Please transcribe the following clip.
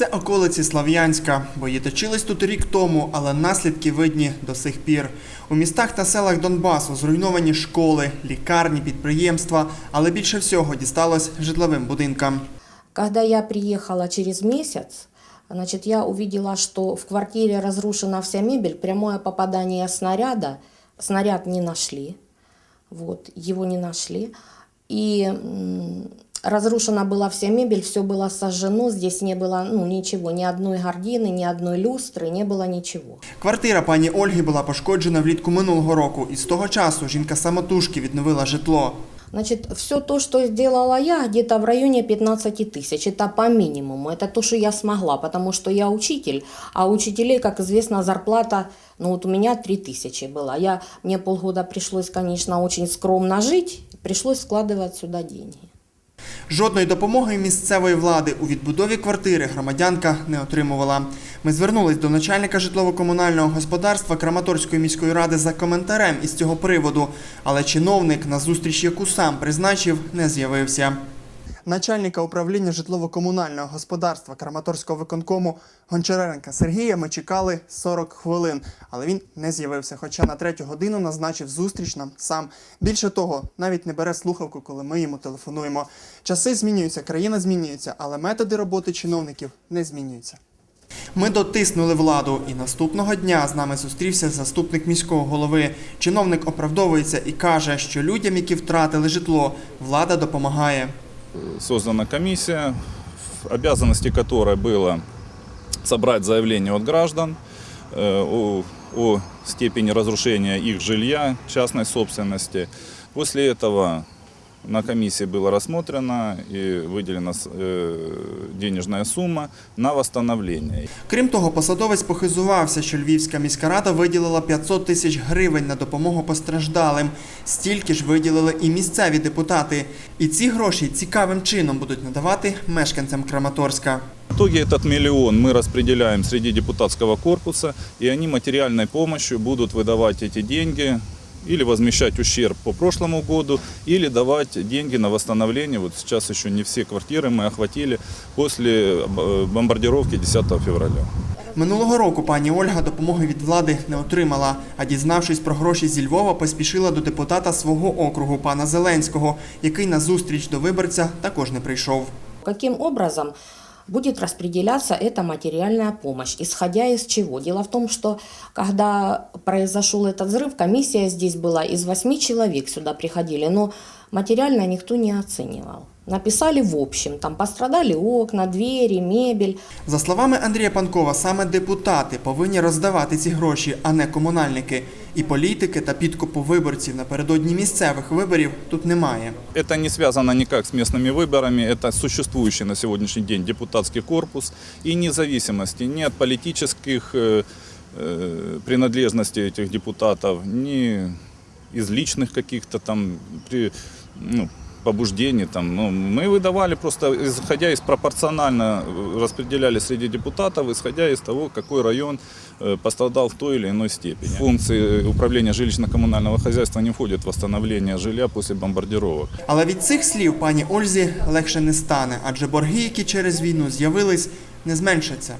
Це околиці Слав'янська. Бої точились тут рік тому, але наслідки видні до сих пір. У містах та селах Донбасу зруйновані школи, лікарні, підприємства, але більше всього дісталось житловим будинкам. Когда я приехала через месяц, значит, я увидела, что в квартире разрушена вся мебель, прямое попадание снаряда. Снаряд не нашли, вот, его не нашли. И разрушена была вся мебель, все было сожжено, здесь не было ну, ничего, ни одной гардины, ни одной люстры, не было ничего. Квартира пані Ольги була пошкоджена влітку минулого року, і з того часу жінка самотужки відновила житло. Значит, все то, что сделала я, где-то в районе 15 тысяч. Это по минимуму. Это то, что я смогла, потому что я учитель, а у учителей, как известно, зарплата, ну вот у меня 3 тысячи была. Я, мне полгода пришлось, конечно, очень скромно жить, пришлось складывать сюда деньги. Жодної допомоги місцевої влади у відбудові квартири громадянка не отримувала. Ми звернулись до начальника житлово-комунального господарства Краматорської міської ради за коментарем із цього приводу, але чиновник на зустріч, яку сам призначив, не з'явився. Начальника управління житлово-комунального господарства Краматорського виконкому Гончаренка Сергія ми чекали 40 хвилин, але він не з'явився. Хоча на третю годину назначив зустріч нам сам. Більше того, навіть не бере слухавку, коли ми йому телефонуємо. Часи змінюються, країна змінюється, але методи роботи чиновників не змінюються. Ми дотиснули владу, і наступного дня з нами зустрівся заступник міського голови. Чиновник оправдовується і каже, що людям, які втратили житло, влада допомагає создана комиссия, в обязанности которой было собрать заявления от граждан э, о, о степени разрушения их жилья, частной собственности. После этого на комиссии было рассмотрено и выделена с- э, денежная сумма на восстановление. Крім того, посадовець похизувався, що Львівська міська рада виділила 500 тисяч гривень на допомогу постраждалим. Стільки ж виділили і місцеві депутати. І ці гроші цікавим чином будуть надавати мешканцям Краматорська. В итоге этот миллион мы распределяем среди депутатского корпуса, и они материальной помощью будут выдавать эти деньги или возмещать ущерб по прошлому году, или давать деньги на восстановление. Вот сейчас еще не все квартиры мы охватили после э, бомбардировки 10 февраля. Минулого року пані Ольга допомоги від влади не отримала, а дізнавшись про гроші зі Львова, поспішила до депутата свого округу пана Зеленського, який на зустріч до виборця також не прийшов. Каким образом будет распределяться эта материальная помощь, исходя из чего? Дело в том, что когда произошел этот взрыв, комиссия здесь была из восьми человек сюда приходили, но материально никто не оценивал. Написали в общем, там пострадали окна, двери, мебель. За словами Андрія Панкова, саме депутати повинні роздавати ці гроші, а не комунальники. І політики та підкупу виборців напередодні місцевих виборів тут немає. Это не связано никак с местными выборами, это существующий на сегодняшний день депутатский корпус и независимости ни от политических э, э, принадлежностей этих депутатов, ни из личных каких-то там при, ну, побуждений. Там, ну, мы выдавали просто, исходя из пропорционально, э, распределяли среди депутатов, исходя из того, какой район э, пострадал в той или иной степени. Функции управления жилищно-коммунального хозяйства не входят в восстановление жилья после бомбардировок. Але від цих слів пані Ользі легше не стане, адже борги, які через війну з'явились, не зменшаться.